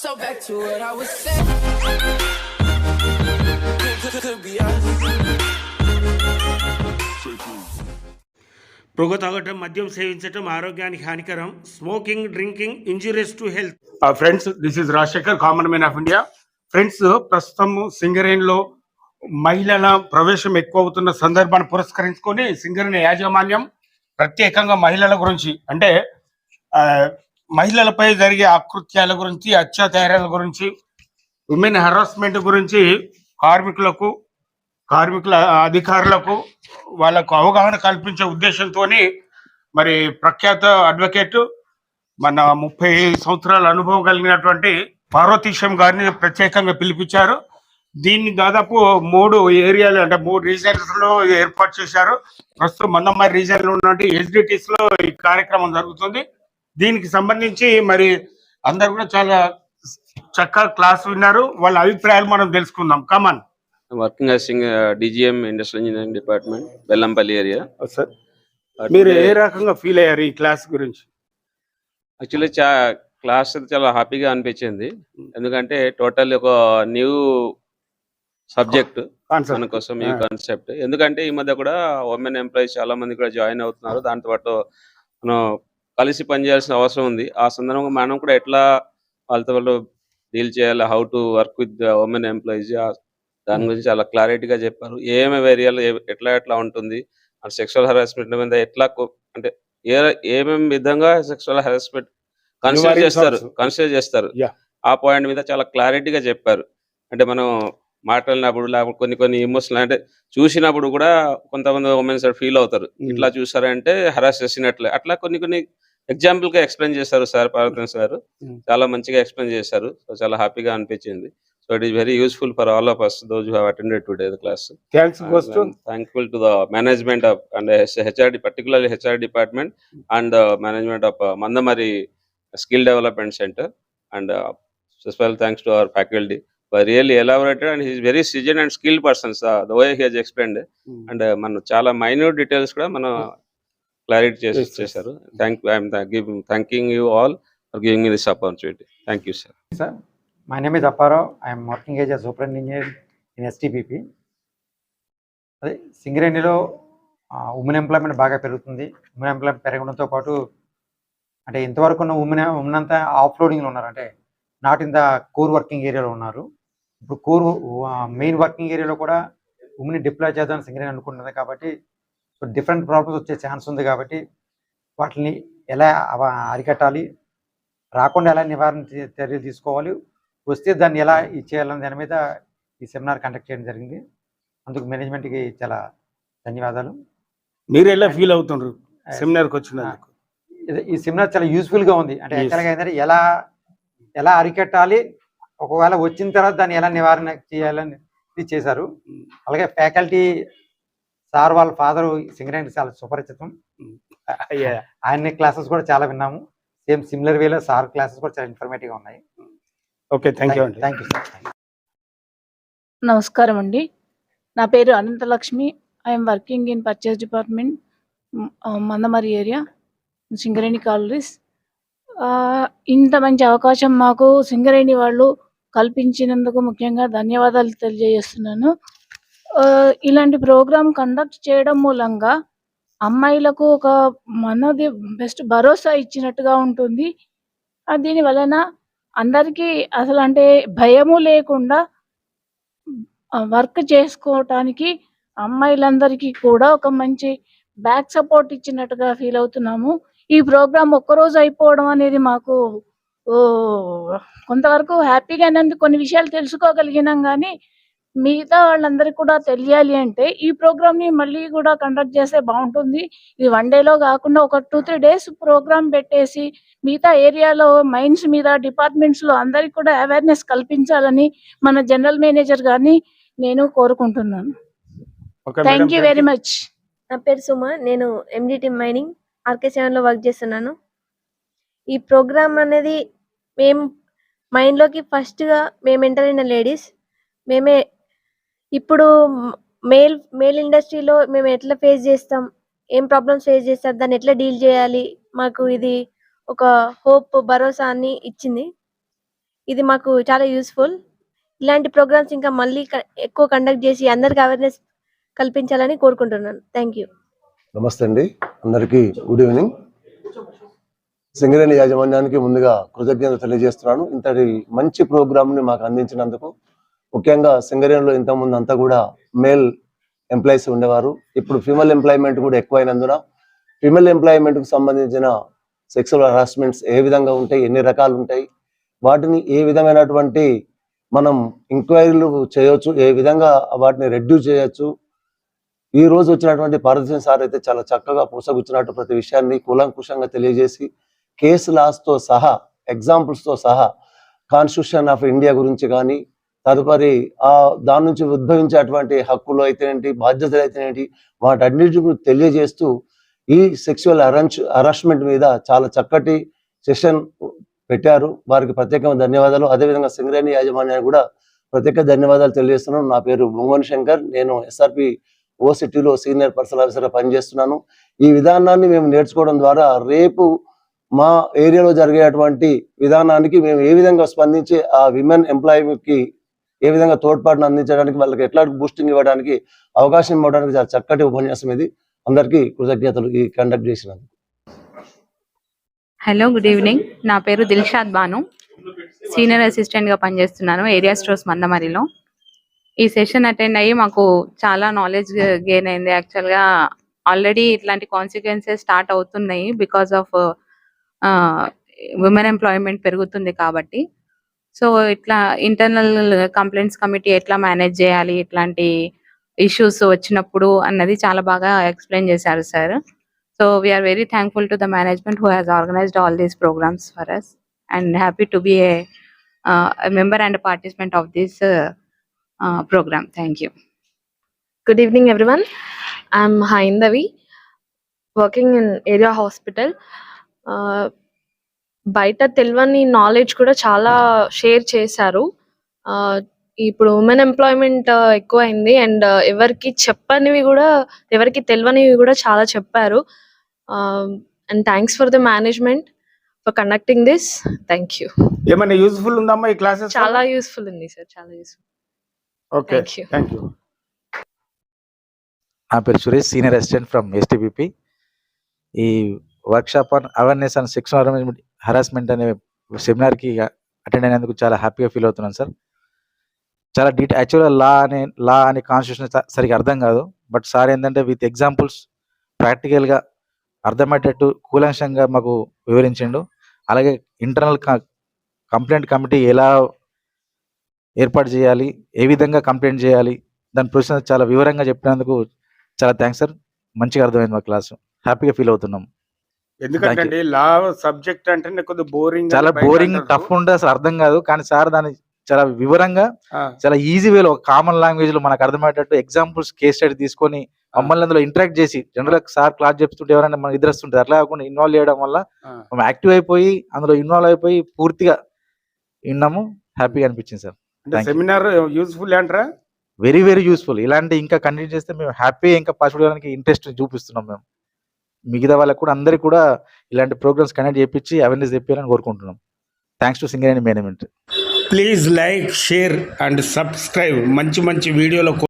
So back to what I was saying. పొగ తాగటం మద్యం సేవించటం ఆరోగ్యానికి హానికరం. Smoking drinking injurious to health. Friends this is Rajashekar common man of India friends ప్రస్తుతం సింగరేణి లో మహిళల ప్రవేశం ఎక్కువ అవుతున్న సందర్భాన్ని పురస్కరించుకొని సింగరేణి యాజమాన్యం ప్రత్యేకంగా మహిళల గురించి అంటే ఆ, మహిళలపై జరిగే ఆకృత్యాల గురించి అత్యాచారాల గురించి ఉమెన్ హరాస్మెంట్ గురించి కార్మికులకు కార్మికుల అధికారులకు వాళ్ళకు అవగాహన కల్పించే ఉద్దేశంతో మరి ప్రఖ్యాత అడ్వకేట్ మన ముప్పై సంవత్సరాల అనుభవం కలిగినటువంటి పార్వతీశం గారిని ప్రత్యేకంగా పిలిపించారు. దీన్ని దాదాపు మూడు ఏరియాలు అంటే మూడు రీజన్స్లో ఏర్పాటు చేశారు. ప్రస్తుతం మందమ్మారి రీజన్లో ఉన్నటువంటి ఎస్డిటీస్లో ఈ కార్యక్రమం జరుగుతుంది. దీనికి సంబంధించి మరి అందరు కూడా చాలా చక్కగా క్లాస్ విన్నారు. వాళ్ళ అభిప్రాయాలు మనం తెలుసుకుందాం. కమాన్ working Singh DGM industrial engineering department Bellampalli area. Sir మీరు ఏ రకంగా ఫీల్ అయ్యారు ఈ క్లాస్ గురించి? యాక్చువల్లీ చా క్లాస్ చాలా హ్యాపీగా అనిపించింది. ఎందుకంటే టోటల్ ఒక న్యూ సబ్జెక్ట్. మన కోసం ఈ. కాన్సెప్ట్ ఎందుకంటే ఈ మధ్య కూడా ఉమెన్ ఎంప్లాయీస్ చాలా మంది కూడా జాయిన్ అవుతున్నారు. దాంతో పాటు మనం కలిసి పనిచేయాల్సిన అవసరం ఉంది ఆ సందర్భంగా మనం కూడా ఎట్లా వాళ్ళతో వాళ్ళు డీల్ చేయాలి how to work with women employees దాని గురించి చాలా క్లారిటీగా చెప్పారు ఏమేమి ఏరియాలో ఎట్లా ఎట్లా ఉంటుంది సెక్షువల్ హెరాస్మెంట్ మీద ఎట్లా అంటే ఏ ఏమేమి విధంగా సెక్షువల్ హెరాస్మెంట్ కన్సిడర్ చేస్తారు. కన్సిడర్ చేస్తారు. ఆ పాయింట్ మీద చాలా క్లారిటీగా చెప్పారు అంటే మనం మాట్లాడినప్పుడు లేకపోతే కొన్ని కొన్ని ఎమోషనల్ అంటే చూసినప్పుడు కూడా కొంతమంది ఉమెన్స్ ఫీల్ అవుతారు Mm. ఇట్లా చూసారంటే హరాస్ చేసినట్లే అట్లా కొన్ని కొన్ని ఎగ్జాంపుల్ ఎగ్జాంపుల్గా ఎక్స్ప్లెయిన్ చేశారు సార్ పార్వతం సార్. Hmm. చాలా మంచిగా ఎక్స్ప్లెయిన్ చేశారు. సో చాలా హ్యాపీగా అనిపించింది. So it is very useful for all of us those have attended today class thankful to the management of and HRD particularly HR department and management of Mandamarri skill development centre and special thanks to our faculty really elaborated and he's very seasoned and skilled persons the way he has explain and మనం చాలా minute details కూడా మనం clarity చేసి. చేశారు thank I'm thanking you all for giving me this opportunity thank you sir name is Apparo. I am working as a superintendent engineer in STPP. అదే సింగరేణిలో women employment బాగా పెరుగుతుంది. ఉమెన్ ఎంప్లాయ్మెంట్ పెరగడంతో పాటు అంటే ఇంతవరకు ఉన్న ఉమెన్ ఉమెన్ అంతా ఆఫ్ లోడింగ్లో ఉన్నారు. అంటే not in the core working ఏరియాలో ఉన్నారు. ఇప్పుడు కోర్ మెయిన్ వర్కింగ్ ఏరియాలో కూడా ఉమెన్ డిప్లాయ్ చేద్దామని సింగరేణి అనుకుంటుంది కాబట్టి సో డిఫరెంట్ ప్రాబ్లమ్స్ వచ్చే ఛాన్స్ ఉంది కాబట్టి వాటిని ఎలా అరికట్టాలి? రాకుండా ఎలా నివారణ చర్యలు తీసుకోవాలి? వస్తే దాన్ని ఎలా ఇచ్చేయాలనే దాని మీద ఈ సెమినార్ కండక్ట్ చేయడం జరిగింది. అందుకు మేనేజ్మెంట్కి చాలా ధన్యవాదాలు. మీరు ఎలా ఫీల్ అవుతుండ్రు? సెమినార్కి వచ్చినందుకు. ఇది- ఈ సెమినార్ చాలా యూస్ఫుల్గా ఉంది. అంటే. యాక్చువల్గా ఏంటంటే ఎలా ఎలా అరికట్టాలి? ఒకవేళ వచ్చిన తర్వాత దాన్ని ఎలా నివారణ చేయాలని ఇది చేశారు అలాగే ఫ్యాకల్టీ సార్ వాళ్ళ ఫాదర్ సింగరేణి చాలా సుపరిచితం. ఆయన క్లాసెస్ కూడా చాలా విన్నాము. సేమ్ సిమిలర్ వేలో సార్ క్లాసెస్ కూడా చాలా ఇన్ఫర్మేటివ్గా ఉన్నాయి. ఓకే థ్యాంక్ యూ అండి. థ్యాంక్ యూ సార్ నమస్కారం అండి. నా పేరు Ananthalakshmi. I'm working in purchase department Mandamarri area Singareni collieries ఇంత మంచి అవకాశం మాకు సింగరేణి వాళ్ళు కల్పించినందుకు ముఖ్యంగా ధన్యవాదాలు తెలియజేస్తున్నాను. ఇలాంటి ప్రోగ్రామ్ కండక్ట్ చేయడం మూలంగా అమ్మాయిలకు ఒక మనది బెస్ట్ భరోసా ఇచ్చినట్టుగా ఉంటుంది. దీని వలన అందరికీ అసలు అంటే భయము లేకుండా వర్క్ చేసుకోవటానికి అమ్మాయిలందరికీ కూడా ఒక మంచి బ్యాక్ సపోర్ట్ ఇచ్చినట్టుగా ఫీల్ అవుతున్నాము. ఈ ప్రోగ్రామ్ ఒక్కరోజు అయిపోవడం అనేది మాకు ఓ, కొంతవరకు హ్యాపీగానే ఉంది కొన్ని విషయాలు తెలుసుకోగలిగినాం కానీ మిగతా వాళ్ళందరికీ కూడా తెలియాలి అంటే ఈ ప్రోగ్రామ్ని మళ్ళీ కూడా కండక్ట్ చేస్తే బాగుంటుంది. ఇది వన్ డేలో కాకుండా ఒక టూ త్రీ డేస్ ప్రోగ్రామ్ పెట్టేసి మిగతా ఏరియాలో మైన్స్ మీద డిపార్ట్మెంట్స్లో అందరికి కూడా అవేర్నెస్ కల్పించాలని మన జనరల్ మేనేజర్ గారిని నేను కోరుకుంటున్నాను. Thank you very. మచ్ నా పేరు సుమ నేను ఎండిటి మైనింగ్ ఆర్కే సెవెన్లో వర్క్ చేస్తున్నాను. ఈ ప్రోగ్రామ్ అనేది మేము మైండ్లోకి ఫస్ట్గా మేము ఎంటర్ అయిన లేడీస్ మేమే ఇప్పుడు మేల్ మేల్ ఇండస్ట్రీలో మేము ఎట్లా ఫేస్ చేస్తాం? ఏం ప్రాబ్లమ్స్ ఫేస్ చేస్తాం దాన్ని ఎట్లా డీల్ చేయాలి? మాకు ఇది ఒక హోప్ భరోసా అని ఇచ్చింది. ఇది మాకు చాలా యూస్ఫుల్ ఇలాంటి ప్రోగ్రామ్స్ ఇంకా మళ్ళీ ఎక్కువ కండక్ట్ చేసి అందరికి అవేర్నెస్ కల్పించాలని కోరుకుంటున్నాను. థ్యాంక్ యూ నమస్తే అండి. అందరికీ గుడ్ ఈవినింగ్ సింగరేణి యాజమాన్యానికి ముందుగా కృతజ్ఞత తెలియజేస్తున్నాను. ఇంతటి మంచి ప్రోగ్రామ్ని మాకు అందించినందుకు ముఖ్యంగా సింగరేణిలో ఇంతకుముందు అంతా కూడా మేల్ ఎంప్లాయీస్ ఉండేవారు. ఇప్పుడు ఫీమేల్ ఎంప్లాయ్మెంట్ కూడా ఎక్కువైనందున ఫీమేల్ ఎంప్లాయ్మెంట్కు సంబంధించిన సెక్సువల్ హరాస్మెంట్స్ ఏ విధంగా ఉంటాయి ఎన్ని రకాలు ఉంటాయి వాటిని ఏ విధమైనటువంటి మనం ఎంక్వైరీలు చేయొచ్చు ఏ విధంగా వాటిని రెడ్యూస్ చేయొచ్చు. ఈ రోజు వచ్చినటువంటి పారదర్శన సార్ అయితే చాలా చక్కగా పూసగుచ్చినట్టు ప్రతి విషయాన్ని కూలంకుషంగా తెలియజేసి కేసు లాస్తో సహా ఎగ్జాంపుల్స్తో సహా కాన్స్టిట్యూషన్ ఆఫ్ ఇండియా గురించి కానీ తదుపరి ఆ దాని నుంచి ఉద్భవించేటువంటి హక్కులు అయితేనేంటి బాధ్యతలు అయితేనేంటి వాటన్నిటి తెలియజేస్తూ ఈ సెక్సువల్ అరెంజ్ హరాస్మెంట్ మీద చాలా చక్కటి సెషన్ పెట్టారు. వారికి ప్రత్యేకమైన ధన్యవాదాలు. అదేవిధంగా సింగరేణి యాజమాన్యాన్ని కూడా ప్రత్యేక ధన్యవాదాలు తెలియజేస్తున్నాను. నా పేరు బొంగోని శంకర్. నేను ఎస్ఆర్పి ఓ సిటీలో సీనియర్ పర్సనల్ ఆఫీసర్గా పనిచేస్తున్నాను. ఈ విధానాన్ని మేము నేర్చుకోవడం ద్వారా రేపు మా ఏరియాలో జరిగేటువంటి విధానానికి మేము ఏ విధంగా స్పందించి ఆ విమెన్ ఎంప్లాయీకి ఏ విధంగా తోడ్పాటును అందించడానికి వాళ్ళకి ఎట్లా బూస్టింగ్ ఇవ్వడానికి అవకాశం ఇవ్వడానికి చాలా చక్కటి ఉపన్యాసం ఇది. అందరికీ కృతజ్ఞతలు ఈ కండక్ట్ చేసినందుకు. హలో గుడ్ ఈవినింగ్ నా పేరు దిల్షాద్ బాను. సీనియర్ అసిస్టెంట్గా పనిచేస్తున్నాను ఏరియా స్టోర్స్ మందమరిలో. ఈ సెషన్ అటెండ్ అయ్యి మాకు చాలా నాలెడ్జ్ గెయిన్ అయింది. యాక్చువల్గా ఆల్రెడీ ఇట్లాంటి కాన్సిక్వెన్సెస్ స్టార్ట్ అవుతున్నాయి బికాస్ ఆఫ్ ఉమెన్ ఎంప్లాయ్మెంట్ పెరుగుతుంది కాబట్టి. సో ఇట్లా ఇంటర్నల్ కంప్లైంట్స్ కమిటీ ఎట్లా మేనేజ్ చేయాలి? ఇట్లాంటి ఇష్యూస్ వచ్చినప్పుడు అన్నది చాలా బాగా ఎక్స్ప్లెయిన్ చేశారు sir so we are very thankful to the management who has organised all these programmes for us and happy to be a member and participant of this programme thank you good evening everyone I'm Haindavi working in area hospital బయట తెలియని knowledge కూడా చాలా share చేశారు. ఇప్పుడు women employment ఎక్కువైంది. And ఎవరికి చెప్పనివి కూడా ఎవరికి తెలియనివి కూడా చాలా చెప్పారు. And thanks for the management for conducting this thank you ఏమైనా యూస్ఫుల్ ఉందమ్మా ఈ క్లాసెస్ చాలా యూస్ఫుల్ ఉంది సార్ చాలా యూస్ఫుల్ ఓకే థ్యాంక్ యూ నా పేరు Suresh senior assistant from STPP ఈ workshop on awareness and sexual harassment అనే సెమినార్కి అటెండ్ అయినందుకు చాలా హ్యాపీగా ఫీల్ అవుతున్నాను సార్ చాలా డీటెయిల్ యాక్చువల్గా లా అనే లా అనే కాన్స్టిట్యూషన్ సరిగ్గా అర్థం కాదు. బట్ సార్ ఏంటంటే విత్ ఎగ్జాంపుల్స్ ప్రాక్టికల్గా అర్థమయ్యేటట్టు కూలంశంగా మాకు వివరించిండు. అలాగే ఇంటర్నల్ కంప్లైంట్ కమిటీ ఎలా ఏర్పాటు చేయాలి ఏ విధంగా కంప్లైంట్ చేయాలి దాని ప్రొసెస్ చాలా వివరంగా చెప్పినందుకు చాలా థ్యాంక్స్ సార్ మంచిగా అర్థమైంది మా క్లాస్ హ్యాపీగా ఫీల్ అవుతున్నాం. ఎందుకంటే లా సబ్జెక్ట్ అంటే కొద్దిగా బోరింగ్ చాలా బోరింగ్ టఫ్ ఉంటే అసలు అర్థం కాదు కానీ సార్ దాన్ని చాలా వివరంగా చాలా ఈజీ వేలో కామన్ లాంగ్వేజ్లో మనకు అర్థమయ్యేటట్టు ఎగ్జాంపుల్స్ కేస్ స్టడీ తీసుకొని మమ్మల్ని అందులో ఇంటరాక్ట్ చేసి జనరల్ సార్ క్లాస్ చెప్తుంటే ఎవరైనా మనం ఇద్దరుస్తుంటారు అట్లా కాకుండా ఇన్వాల్వ్ చేయడం వల్ల మనం యాక్టివ్ అయిపోయి అందులో ఇన్వాల్వ్ అయిపోయి పూర్తిగా విన్నాము హ్యాపీగా అనిపించింది సార్. సెమినార్ యూస్ఫుల్ అంటారా? వెరీ వెరీ యూస్ఫుల్ ఇలాంటి ఇంకా కంటిన్యూ చేస్తే మేము హ్యాపీ ఇంకా చేయడానికి ఇంట్రెస్ట్ చూపిస్తున్నాం మేము. మిగతా వాళ్ళకి కూడా అందరికి కూడా ఇలాంటి ప్రోగ్రామ్స్ కండక్ట్ చేయించి అవేర్నెస్ తెప్పించాలని కోరుకుంటున్నాం. Thanks to Singareni management please like share and subscribe మంచి మంచి వీడియోల